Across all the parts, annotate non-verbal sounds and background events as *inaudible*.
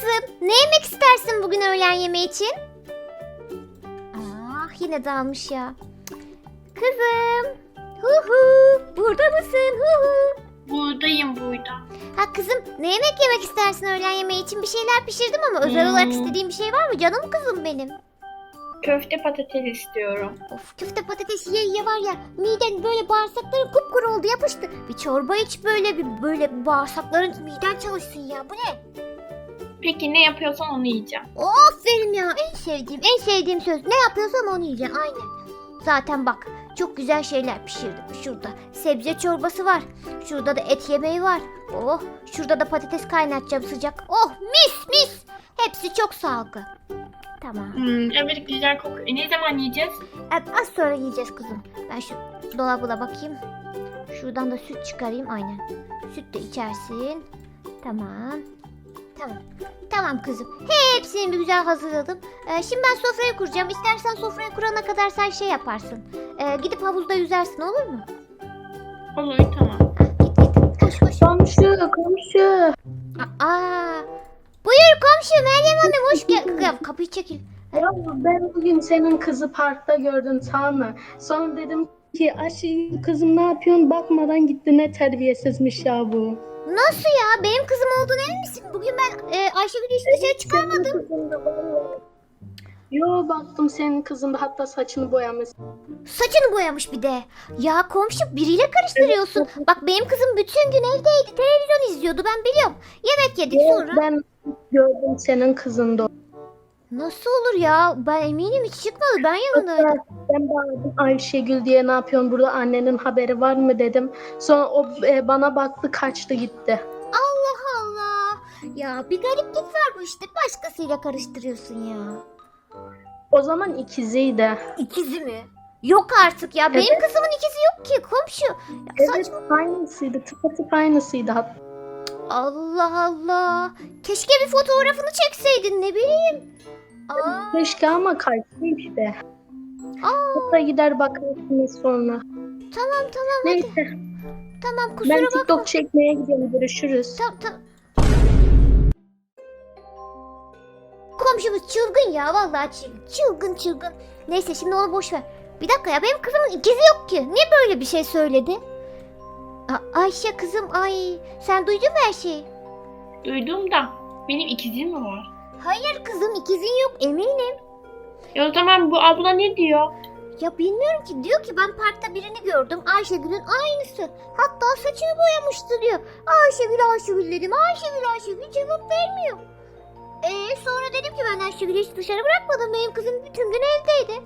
kızım. Ne yemek istersin bugün öğlen yemeği için? Ah yine dalmış ya. Kızım. Hu hu. Burada mısın? Hu hu. Buradayım burada. Ha kızım ne yemek yemek istersin öğlen yemeği için? Bir şeyler pişirdim ama özel Hmm. olarak istediğin bir şey var mı? Canım kızım benim. Köfte patates istiyorum. Of köfte patates ye ye var ya miden böyle bağırsakların kupkuru oldu yapıştı. Bir çorba iç böyle bir böyle bağırsakların miden çalışsın ya bu ne? Peki ne yapıyorsan onu yiyeceğim. Aferin ya en sevdiğim en sevdiğim söz ne yapıyorsam onu yiyeceksin aynen. Zaten bak çok güzel şeyler pişirdim şurada. Sebze çorbası var. Şurada da et yemeği var. Oh şurada da patates kaynatacağım sıcak. Oh mis mis. Hepsi çok sağlıklı. Tamam. Hmm, evet güzel kokuyor. E, ne zaman yiyeceğiz? Evet, az sonra yiyeceğiz kızım. Ben şu dolabına bakayım. Şuradan da süt çıkarayım aynen. Süt de içersin. Tamam. Tamam. Tamam kızım. Hepsini bir güzel hazırladım. Ee, şimdi ben sofrayı kuracağım. İstersen sofrayı kurana kadar sen şey yaparsın. Ee, gidip havuzda yüzersin olur mu? Olur tamam. Hah, git git. Koş koş. Komşu, komşu. Aa. Buyur komşu Meryem Hanım hoş geldin. *laughs* Ya, Kapıyı çekil. Ya ben bugün senin kızı parkta gördüm tamam mı? Sonra dedim ki Ayşe kızım ne yapıyorsun? Bakmadan gitti ne terbiyesizmiş ya bu. Nasıl ya? Benim kızım olduğunu emin misin? Bugün ben e, Ayşegül'ü hiç dışarı çıkarmadım. Yo baktım senin kızın da hatta saçını boyamış. Saçını boyamış bir de. Ya komşu biriyle karıştırıyorsun. Bak benim kızım bütün gün evdeydi. Televizyon izliyordu ben biliyorum. Yemek yedik Yo, sonra. Ben gördüm senin kızın da. Nasıl olur ya? Ben eminim hiç çıkmadı. Ben yanındaydım. Ben bağırdım Ayşegül diye ne yapıyorsun burada annenin haberi var mı dedim. Sonra o e, bana baktı kaçtı gitti. Allah Allah. Ya bir gariplik var bu işte. Başkasıyla karıştırıyorsun ya. O zaman ikiziydi. İkizi mi? Yok artık ya. Benim Evet. kızımın ikizi yok ki komşu. Ya Evet saçma. aynısıydı tıpatıp aynısıydı hatta. Allah Allah. Keşke bir fotoğrafını çekseydin ne bileyim. Aa, Keşke ama kaçtı işte. aa, Hatta gider bakarsınız sonra. tamam tamam hadi. Neyse Tamam kusura ben bakma. TikTok çekmeye gidiyorum görüşürüz. Tamam tamam. Komşumuz çılgın ya vallahi çılgın. Çılgın çılgın. Neyse şimdi onu boş ver. Bir dakika ya benim kızımın ikizi yok ki. Niye böyle bir şey söyledi? A- Ayşe kızım ay sen duydun mu her şeyi? Duydum da benim ikizim mi var? Hayır kızım ikizin yok eminim. E o zaman bu abla ne diyor? Ya bilmiyorum ki diyor ki ben parkta birini gördüm Ayşegül'ün aynısı. Hatta saçını boyamıştı diyor. Ayşegül Ayşegül dedim Ayşegül Ayşegül cevap vermiyor. Ee sonra dedim ki ben Ayşegül'ü hiç dışarı bırakmadım benim kızım bütün gün evdeydi.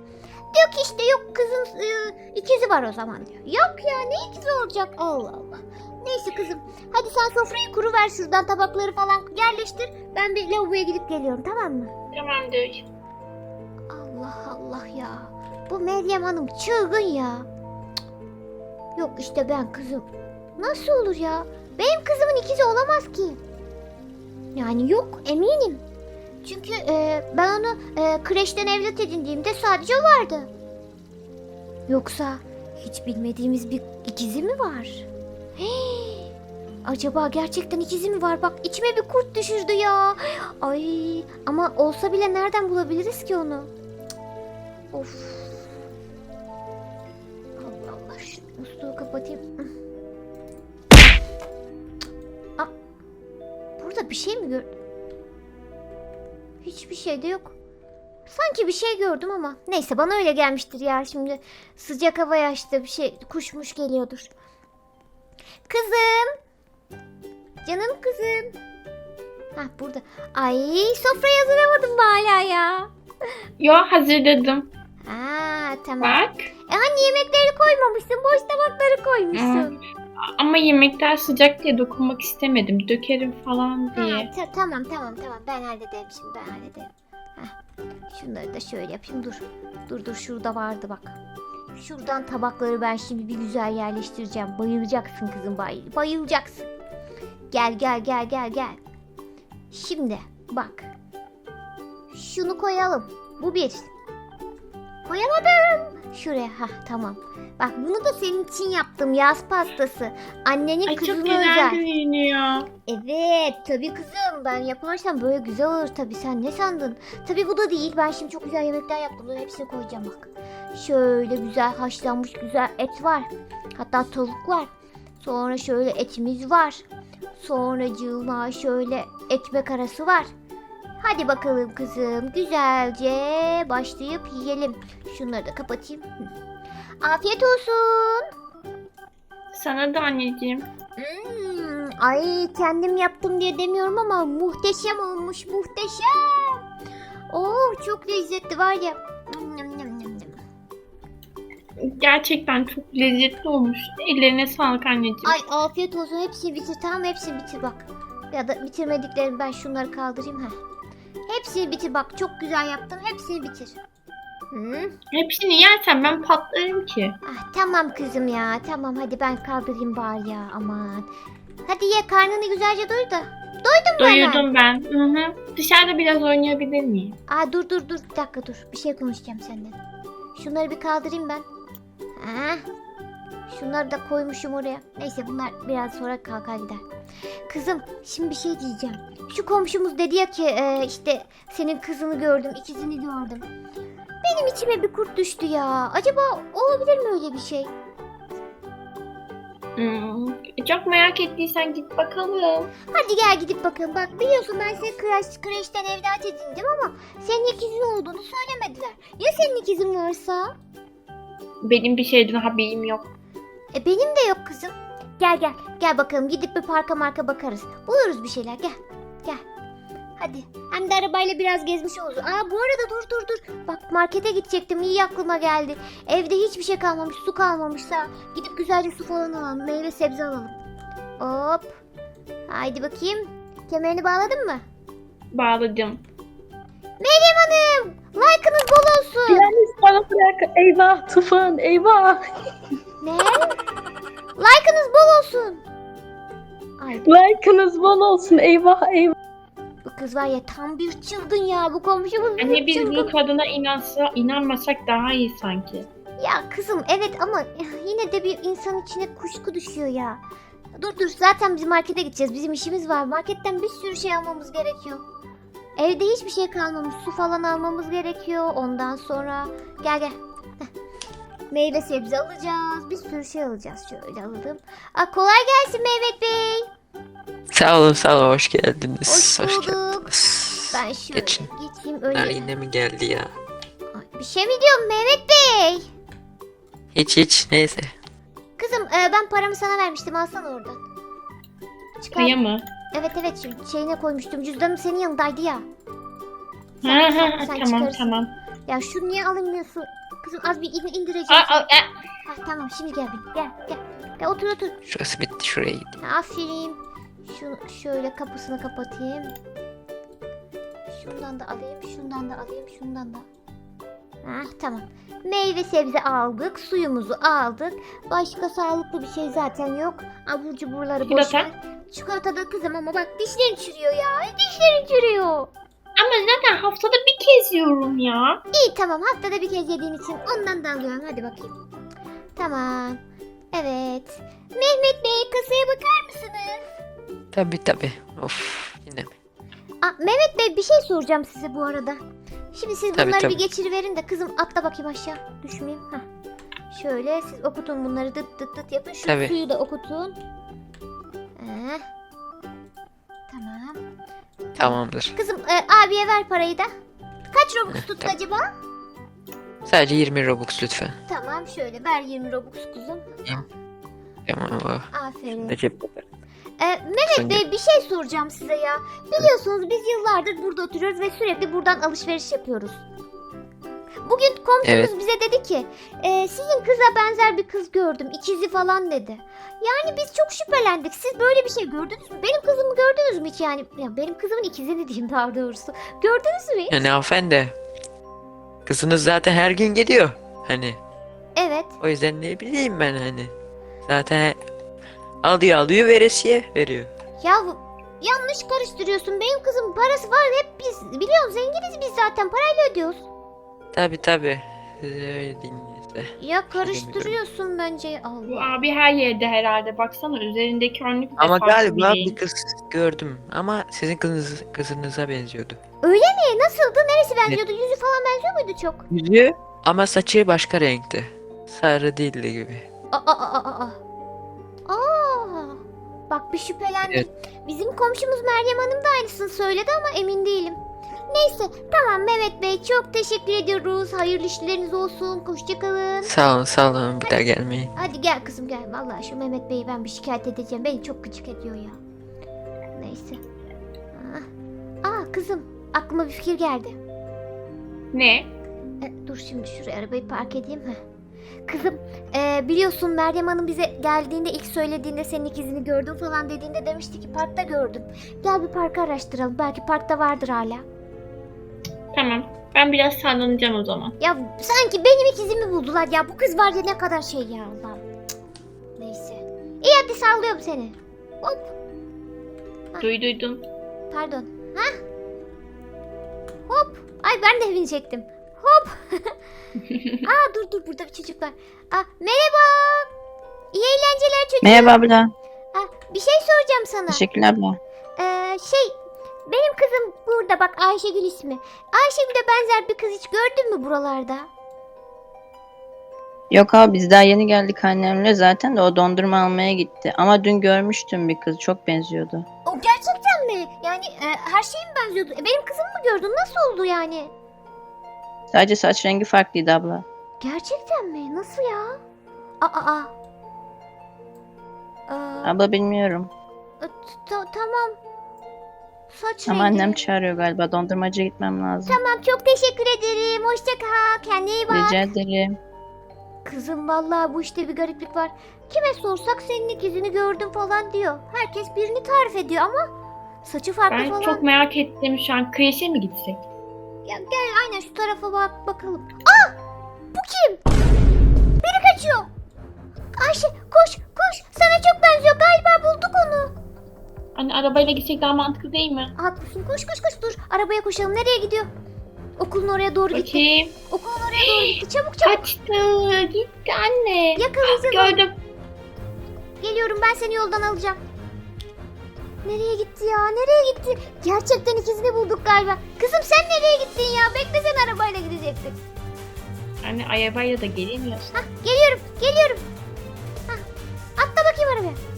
Diyor ki işte yok kızın e, ikizi var o zaman diyor. Yok ya ne ikizi olacak Allah Allah. Neyse kızım hadi sen sofrayı kuru ver şuradan tabakları falan yerleştir. Ben bir lavaboya gidip geliyorum tamam mı? Tamamdır. Allah Allah ya. Bu Meryem Hanım çılgın ya. Cık. Yok işte ben kızım. Nasıl olur ya? Benim kızımın ikizi olamaz ki. Yani yok eminim. Çünkü e, ben onu e, kreşten evlat edindiğimde sadece vardı. Yoksa hiç bilmediğimiz bir ikizi mi var? Hii, acaba gerçekten ikizi mi var? Bak içime bir kurt düşürdü ya. Ay ama olsa bile nereden bulabiliriz ki onu? Of. Allah Allah şu musluğu kapatayım. Aa, burada bir şey mi gördüm? Hiçbir şey de yok. Sanki bir şey gördüm ama. Neyse bana öyle gelmiştir ya. Şimdi sıcak hava açtı bir şey kuşmuş geliyordur. Kızım. Canım kızım. Hah burada. Ay sofrayı hazırlamadım hala ya? Yo hazırladım. Aa tamam. Bak. E hani yemekleri koymamışsın, boş tabakları koymuşsun. Ama yemekler sıcak diye dokunmak istemedim. Dökerim falan diye. Ha, ta- tamam tamam tamam ben hallederim şimdi ben hallederim. Heh. Şunları da şöyle yapayım dur. Dur dur şurada vardı bak. Şuradan tabakları ben şimdi bir güzel yerleştireceğim. Bayılacaksın kızım bay bayılacaksın. Gel gel gel gel gel. Şimdi bak. Şunu koyalım. Bu bir. Koyamadım. Şuraya ha tamam. Bak bunu da senin için yaptım yaz pastası. Annenin Ay çok kızına güzel özel. görünüyor. Evet tabii kızım ben yaparsam böyle güzel olur tabii sen ne sandın? Tabii bu da değil ben şimdi çok güzel yemekler yaptım bunların hepsini koyacağım bak. Şöyle güzel haşlanmış güzel et var. Hatta tavuk var. Sonra şöyle etimiz var. Sonra cığıma şöyle ekmek arası var. Hadi bakalım kızım güzelce başlayıp yiyelim. Şunları da kapatayım. Afiyet olsun. Sana da anneciğim. Hmm, ay kendim yaptım diye demiyorum ama muhteşem olmuş muhteşem. Oh çok lezzetli var ya. Gerçekten çok lezzetli olmuş. Ellerine sağlık anneciğim. Ay afiyet olsun hepsini bitir tamam hepsini bitir bak. Ya da bitirmediklerim ben şunları kaldırayım ha. Hepsini bitir bak çok güzel yaptım hepsini bitir. Hı? Hepsini yersen ben patlarım ki. Ah, tamam kızım ya tamam hadi ben kaldırayım bari ya aman. Hadi ye karnını güzelce doyur da. Doydun mu? Doyurdum ben. Hı hı. Dışarıda biraz oynayabilir miyim? Aa dur dur dur bir dakika dur. Bir şey konuşacağım senden. Şunları bir kaldırayım ben. Ha? Şunları da koymuşum oraya. Neyse bunlar biraz sonra kalkar gider. Kızım şimdi bir şey diyeceğim. Şu komşumuz dedi ya ki e, işte senin kızını gördüm, ikizini gördüm. Benim içime bir kurt düştü ya. Acaba olabilir mi öyle bir şey? Hmm. Çok merak ettiysen git bakalım. Hadi gel gidip bakalım. Bak biliyorsun ben seni kreş, kreşten evlat edindim ama senin ikizin olduğunu söylemediler. Ya senin ikizin varsa? Benim bir şeyden haberim yok. E benim de yok kızım. Gel gel. Gel bakalım gidip bir parka marka bakarız. Buluruz bir şeyler. Gel. Gel. Hadi. Hem de arabayla biraz gezmiş oluruz. Aa bu arada dur dur dur. Bak markete gidecektim. İyi aklıma geldi. Evde hiçbir şey kalmamış. Su kalmamışsa gidip güzelce su falan alalım. Meyve sebze alalım. Hop. Haydi bakayım. Kemerini bağladın mı? Bağladım. Meryem Hanım. Like'ınız Eyvah Tufan eyvah. Ne? Like'ınız bol olsun. Ay Like'ınız bol olsun eyvah eyvah. bu kız var ya tam bir çılgın ya. Bu komşumuz Anne bir biz çılgın. bu kadına inansa, inanmasak daha iyi sanki. Ya kızım evet ama yine de bir insan içine kuşku düşüyor ya. Dur dur zaten biz markete gideceğiz. Bizim işimiz var. Marketten bir sürü şey almamız gerekiyor. Evde hiçbir şey kalmamış. Su falan almamız gerekiyor. Ondan sonra gel gel. Meyve sebze alacağız. Bir sürü şey alacağız. Şöyle alalım. Aa, kolay gelsin Mehmet Bey. Sağ olun sağ olun hoş geldiniz. Hoş bulduk. geldiniz. Ben şöyle Geçin. geçeyim öyle. yine mi geldi ya? Ay, bir şey mi diyorum Mehmet Bey? Hiç hiç neyse. Kızım e, ben paramı sana vermiştim. Alsana oradan. Çıkar. Mı? Evet evet şu şeyine koymuştum. Cüzdanım senin yanındaydı ya. Ha Sen, ha sen, ha, sen tamam çıkarırsın. tamam. Ya şu niye alınmıyorsun? Kızım az bir in- indireceğim. Aa, aa, aa. Ha, tamam şimdi gel benim. Gel gel. Gel otur otur. Şurası bitti şuraya. Ha, Aferin. Şu şöyle kapısını kapatayım. Şundan da alayım, şundan da alayım, şundan da. Ah tamam. Meyve sebze aldık, suyumuzu aldık. Başka sağlıklı bir şey zaten yok. Abur cuburları boş Çikolata? ver. Çikolata da kızım ama bak dişlerin çürüyor ya. Dişlerin çürüyor. Ama zaten haftada bir kez yiyorum ya. İyi tamam haftada bir kez yediğin için ondan da alıyorum hadi bakayım. Tamam. Evet. Mehmet Bey kasaya bakar mısınız? Tabi tabi. Of yine mi? Aa, Mehmet Bey bir şey soracağım size bu arada. Şimdi siz Tabii, bunları tabii. bir geçiriverin de kızım atla bakayım aşağı. Düşmeyeyim. Heh. Şöyle siz okutun bunları dıt dıt dıt yapın. Şu Tabii. suyu da okutun. Eh. Tamam. Tamamdır. Kızım e, abiye ver parayı da. Kaç Robux tuttu acaba? Sadece 20 Robux lütfen. Tamam şöyle ver 20 Robux kuzum. Tamam. Aferin. Ee, Mehmet Bey bir şey soracağım size ya. Biliyorsunuz biz yıllardır burada oturuyoruz ve sürekli buradan alışveriş yapıyoruz. Bugün komşumuz Evet. bize dedi ki "E, sizin kıza benzer bir kız gördüm ikizi falan dedi. Yani biz çok şüphelendik. Siz böyle bir şey gördünüz mü? Benim kızımı gördünüz mü hiç yani? Ya benim kızımın ikizini diyeyim daha doğrusu. Gördünüz mü hiç? Yani hanımefendi. Kızınız zaten her gün geliyor. Hani Evet. o yüzden ne bileyim ben hani. Zaten alıyor alıyor veresiye veriyor. Ya bu- yanlış karıştırıyorsun. Benim kızımın parası var hep biz biliyorsun zenginiz biz zaten parayla ödüyoruz. Tabi tabi. İşte. Ya karıştırıyorsun bence. Bu Allah. abi her yerde herhalde. Baksana üzerindeki önlük de Ama farklı galiba bir bir kız gördüm ama sizin kızınız, kızınıza benziyordu. Öyle mi? Nasıldı? Neresi benziyordu? Yüzü falan benziyor muydu çok? Yüzü ama saçı başka renkti. Sarı değildi gibi. Aa, aa, aa, aa. Aa, bak bir şüphelendim. Evet. Bizim komşumuz Meryem Hanım da aynısını söyledi ama emin değilim. Neyse tamam Mehmet Bey çok teşekkür ediyoruz. Hayırlı işleriniz olsun. Hoşçakalın. Sağ olun sağ olun bir daha gelmeyin. Hadi gel kızım gel. Vallahi şu Mehmet Bey'i ben bir şikayet edeceğim. Beni çok gıcık ediyor ya. Neyse. Ah. Aa kızım aklıma bir fikir geldi. Ne? E, dur şimdi şuraya arabayı park edeyim. Heh. Kızım e, biliyorsun Meryem Hanım bize geldiğinde ilk söylediğinde senin ikizini gördüm falan dediğinde demişti ki parkta gördüm. Gel bir parkı araştıralım. Belki parkta vardır hala. Tamam. Ben biraz sallanacağım o zaman. Ya sanki benim ikizimi buldular ya. Bu kız var ya ne kadar şey ya Allah'ım. Cık. Neyse. İyi hadi sallıyorum seni. Hop. Duyduydum. Pardon. Ha? Hop. Ay ben de binecektim. Hop. *laughs* Aa dur dur burada bir çocuk var. Aa, merhaba. İyi eğlenceler çocuklar. Merhaba abla. Aa, bir şey soracağım sana. Teşekkürler abla. Ee, şey benim kızım burada bak Ayşegül ismi. Ayşegül'e benzer bir kız hiç gördün mü buralarda? Yok abi biz daha yeni geldik annemle zaten de o dondurma almaya gitti. Ama dün görmüştüm bir kız çok benziyordu. O gerçekten mi? Yani e, her şey mi benziyordu? E, benim kızımı mı gördün? Nasıl oldu yani? Sadece saç rengi farklıydı abla. Gerçekten mi? Nasıl ya? Aa aa. Aa, Abla bilmiyorum. e, ta- tamam. Saç Ama rengi. annem çağırıyor galiba dondurmacıya gitmem lazım. Tamam çok teşekkür ederim. Hoşça kal. Kendine iyi bak. Rica ederim. Kızım vallahi bu işte bir gariplik var. Kime sorsak senin ikizini gördüm falan diyor. Herkes birini tarif ediyor ama saçı farklı Ben falan. çok merak ettim şu an. Kreşe mi gitsek? Ya gel aynen şu tarafa bak bakalım. Aa! Bu kim? Biri kaçıyor. Ayşe koş koş. Sana çok benziyor. Galiba bulduk onu. Hani arabayla gitsek daha mantıklı değil mi? Haklısın. Koş koş koş dur. Arabaya koşalım. Nereye gidiyor? Okulun oraya doğru gitti. Bakayım. Okulun oraya doğru gitti. Çabuk çabuk. Kaçtı. Gitti anne. Yakalayacağız onu. Gördüm. Geliyorum ben seni yoldan alacağım. Nereye gitti ya? Nereye gitti? Gerçekten ikizini bulduk galiba. Kızım sen nereye gittin ya? Beklesene arabayla gidecektik. Anne arabayla da gelemiyorsun. Hah geliyorum geliyorum. Hah atla bakayım arabaya.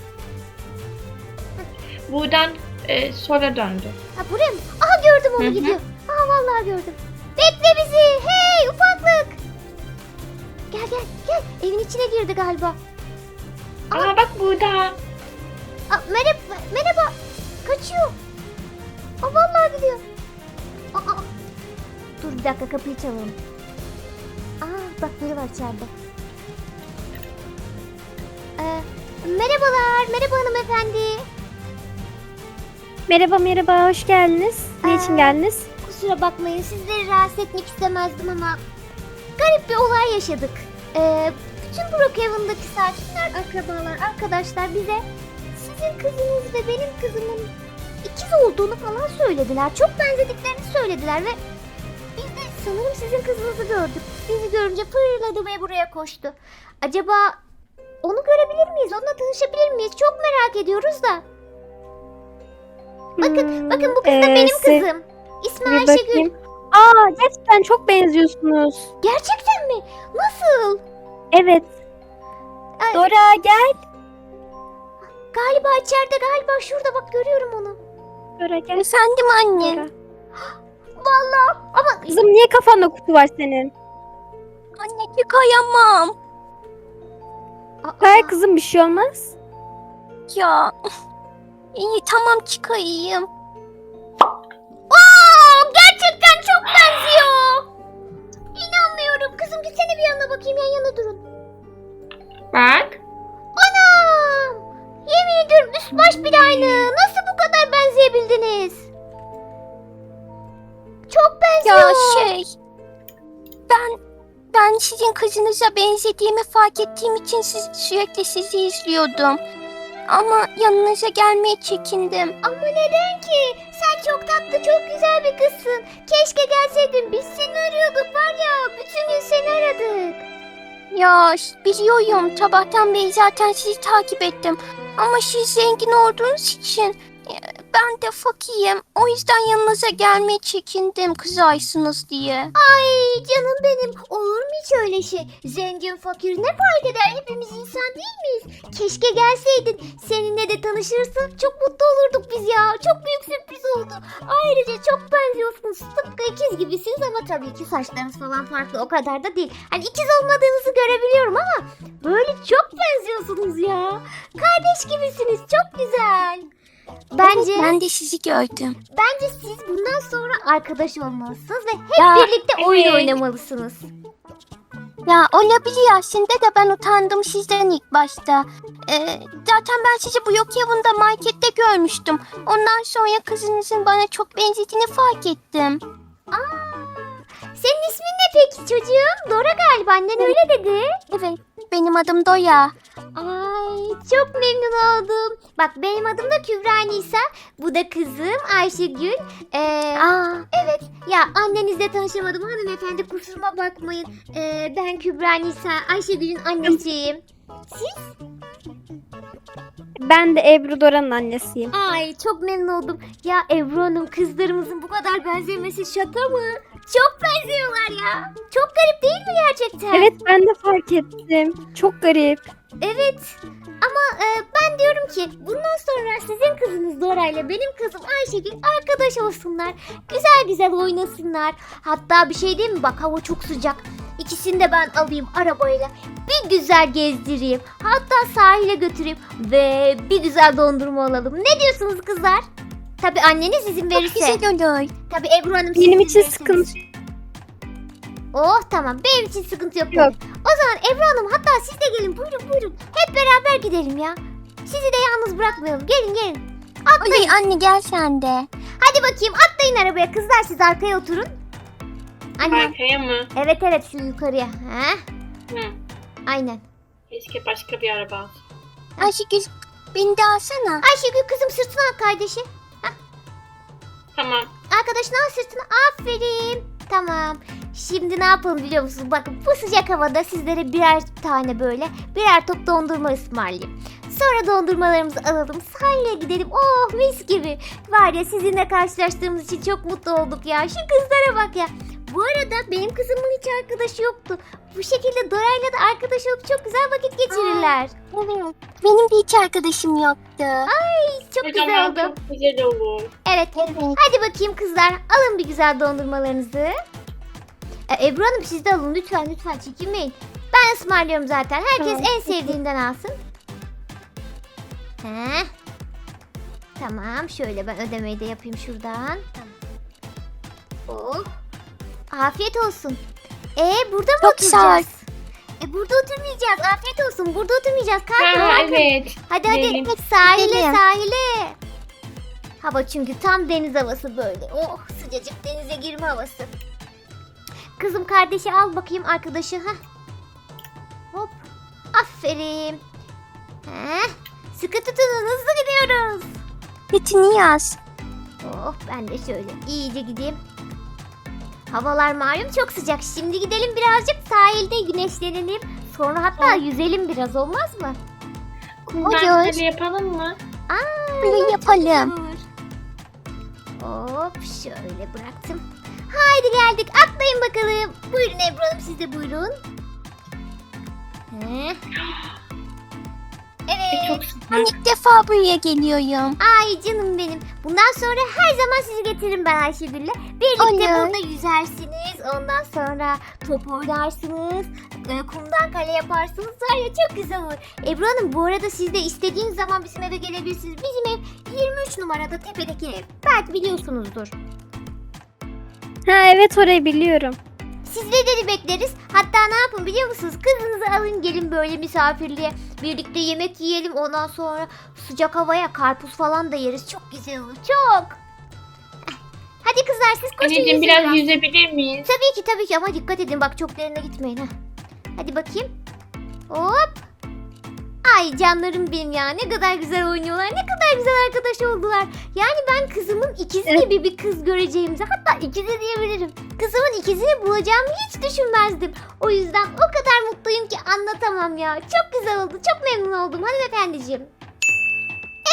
Buradan e, sonra döndü. Ha buraya mı? Aha gördüm onu Hı hı. gidiyor. Aha vallahi gördüm. Bekle bizi. Hey ufaklık. Gel gel gel. Evin içine girdi galiba. Aa bak burada. Aa, merhaba, merhaba. Kaçıyor. Aa, vallahi gidiyor. Aa, aa. Dur bir dakika kapıyı çalalım. Aa, bak biri var içeride. Ee, merhabalar, merhaba hanımefendi. Merhaba merhaba hoş geldiniz. Ne Aa. geldiniz? Kusura bakmayın sizleri rahatsız etmek istemezdim ama garip bir olay yaşadık. Ee, bütün Brookhaven'daki sakinler, akrabalar, arkadaşlar bize sizin kızınız ve benim kızımın ikiz olduğunu falan söylediler. Çok benzediklerini söylediler ve biz de sanırım sizin kızınızı gördük. Bizi görünce fırladı ve buraya koştu. Acaba onu görebilir miyiz? Onunla tanışabilir miyiz? Çok merak ediyoruz da. Bakın, bakın bu kız da ee, benim siz- kızım. İsmi Bir Ayşegül. bakayım. Aa gerçekten çok benziyorsunuz. Gerçekten mi? Nasıl? Evet. Ay, Dora gel. Galiba içeride galiba şurada bak görüyorum onu. Dora gel. Efendim Dora. Vallahi ama Kızım niye kafanda kutu var senin? anne çıkayamam. Ver kızım bir şey olmaz. Ya iyi tamam çıkayım. Aa, gerçekten çok benziyor. İnanmıyorum. Kızım gitsene bir yanına bakayım yan yana durun. Bak. Anam! Yemin ediyorum üst baş bir aynı. Nasıl bu kadar benzeyebildiniz? Çok benziyor. Ya şey, ben ben sizin kızınıza benzediğimi fark ettiğim için siz, sürekli sizi izliyordum. Ama yanınıza gelmeye çekindim. Ama neden ki? Sen çok tatlı, çok güzel bir kızsın. Keşke gelseydin. Biz seni arıyorduk var ya. Bütün gün seni aradık. Ya biliyorum sabahtan beri zaten sizi takip ettim. Ama siz zengin olduğunuz için ben de fakirim. O yüzden yanınıza gelmeye çekindim kızarsınız diye. Ay canım benim olur mu hiç öyle şey? Zengin fakir ne fark eder? Hepimiz insan değil miyiz? Keşke gelseydin. Seninle de tanışırsak çok mutlu olurduk biz ya. Çok büyük sürpriz oldu. Ayrıca çok benziyorsunuz. Tıpkı ikiz gibisiniz ama tabii ki saçlarınız falan farklı. O kadar da değil. Hani ikiz olmadığınızı görebiliyorum ama böyle çok benziyorsunuz ya. Kardeş gibisiniz. Çok güzel. Bence Ben de sizi gördüm. Bence siz bundan sonra arkadaş olmalısınız ve hep Ya, birlikte oyun evet. oynamalısınız. Ya olabilir aslında da ben utandım sizden ilk başta. Ee, zaten ben sizi bu yok yavunda markette görmüştüm. Ondan sonra kızınızın bana çok benzediğini fark ettim. Senin ismin ne peki çocuğum? Dora galiba annen öyle dedi. Evet benim adım Doya. Ay çok memnun oldum. Bak benim adım da Kübra Nisa. Bu da kızım Ayşegül. Ee, Aa, evet ya annenizle tanışamadım hanımefendi kusuruma bakmayın. Ee, ben Kübra Nisa Ayşegül'ün annesiyim. Ben de Ebru Dora'nın annesiyim. Ay çok memnun oldum. Ya Ebru Hanım kızlarımızın bu kadar benzemesi şaka mı? Çok benziyorlar ya. Çok garip değil mi gerçekten? Evet ben de fark ettim. Çok garip. Evet. Ama e, ben diyorum ki bundan sonra sizin kızınız Dora ile benim kızım Ayşegül arkadaş olsunlar. Güzel güzel oynasınlar. Hatta bir şey değil mi? Bak hava çok sıcak. İkisini de ben alayım arabayla. Bir güzel gezdireyim. Hatta sahile götüreyim. Ve bir güzel dondurma alalım. Ne diyorsunuz kızlar? Tabii anneniz izin çok verirse. güzel olur. Tabii Ebru Hanım siz Benim izin için verirseniz. sıkıntı Oh tamam benim için sıkıntı yok. Yok. O zaman Ebru Hanım hatta siz de gelin buyurun buyurun. Hep beraber gidelim ya. Sizi de yalnız bırakmayalım. Gelin gelin. Atlayın. Olur anne gel sen de. Hadi bakayım atlayın arabaya. Kızlar siz arkaya oturun. Anne. Arkaya mı? Evet evet şu yukarıya. Ha? Hı. Aynen. Keşke başka bir araba alsın. Ayşegül beni de alsana. Ayşegül kızım sırtına al kardeşi. Tamam. Arkadaşına al sırtına. Aferin. Tamam. Şimdi ne yapalım biliyor musunuz? Bakın bu sıcak havada sizlere birer tane böyle birer top dondurma ısmarlayayım. Sonra dondurmalarımızı alalım. Sahile gidelim. Oh mis gibi. Var ya sizinle karşılaştığımız için çok mutlu olduk ya. Şu kızlara bak ya. Bu arada benim kızımın hiç arkadaşı yoktu. Bu şekilde Dora'yla da arkadaş olup çok güzel vakit geçirirler. Evet. Benim de hiç arkadaşım yoktu. Çok o güzel oldu. çok güzel olur. Evet. Evet. Hadi bakayım kızlar. Alın bir güzel dondurmalarınızı. E, Ebru Hanım siz de alın lütfen lütfen çekinmeyin. Ben ısmarlıyorum zaten. Herkes Tamam, en sevdiğinden alsın. Heh. Tamam şöyle ben ödemeyi de yapayım şuradan. Oh. Afiyet olsun. E burada mı Çok sağ oturacağız? E burada oturmayacağız. Afiyet olsun. Burada oturmayacağız. Kalkın. Ha, kalkın. evet. Hadi hadi Gidelim. sahile Gidelim. sahile. Hava çünkü tam deniz havası böyle. Oh sıcacık denize girme havası. Kızım kardeşi al bakayım arkadaşı. Heh. Hop. Aferin. Heh. Sıkı tutunun hızlı gidiyoruz. Bütünü yaz. Oh ben de şöyle iyice gideyim. Havalar malum çok sıcak. Şimdi gidelim birazcık sahilde güneşlenelim. Sonra hatta yüzelim biraz olmaz mı? Kumdan yapalım mı? Aa, yapalım. Hop şöyle bıraktım. Haydi geldik atlayın bakalım. Buyurun Ebru Hanım siz de buyurun. Heh. Evet. çok. Ben ilk defa buraya geliyorum. Ay canım benim. Bundan sonra her zaman sizi getiririm ben Ayşegül'le. Birlikte Olur. burada yüzersiniz. Ondan sonra top oynarsınız. e, Kumdan kale yaparsınız. Var ya çok güzel olur. Ebru Hanım bu arada siz de istediğiniz zaman bizim eve gelebilirsiniz. Bizim ev 23 numarada tepedeki ev. Belki biliyorsunuzdur. Ha evet orayı biliyorum. Sizleri de bekleriz. Hatta ne yapın biliyor musunuz? Kızınızı alın gelin böyle misafirliğe. Birlikte yemek yiyelim. Ondan sonra sıcak havaya karpuz falan da yeriz. Çok güzel olur. Çok. Hadi kızlar siz koşun Anneciğim yüzün biraz biraz. yüzebilir miyiz? Tabii ki tabii ki ama dikkat edin bak çok derine gitmeyin ha. Hadi bakayım. Hop. Ay canlarım benim ya. Ne kadar güzel oynuyorlar. Ne kadar güzel arkadaş oldular. Yani ben kızımın ikizi gibi bir kız göreceğimizi hatta ikizi diyebilirim. Kızımın ikizini bulacağımı hiç düşünmezdim. O yüzden o kadar mutluyum ki anlatamam ya. Çok güzel oldu. Çok memnun oldum hanımefendiciğim.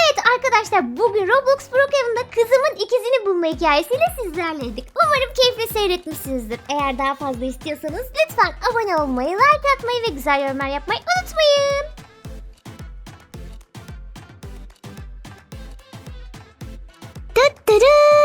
Evet arkadaşlar bugün Roblox Brookhaven'da kızımın ikizini bulma hikayesiyle sizlerleydik. Umarım keyifle seyretmişsinizdir. Eğer daha fazla istiyorsanız lütfen abone olmayı, like atmayı ve güzel yorumlar yapmayı unutmayın. るー。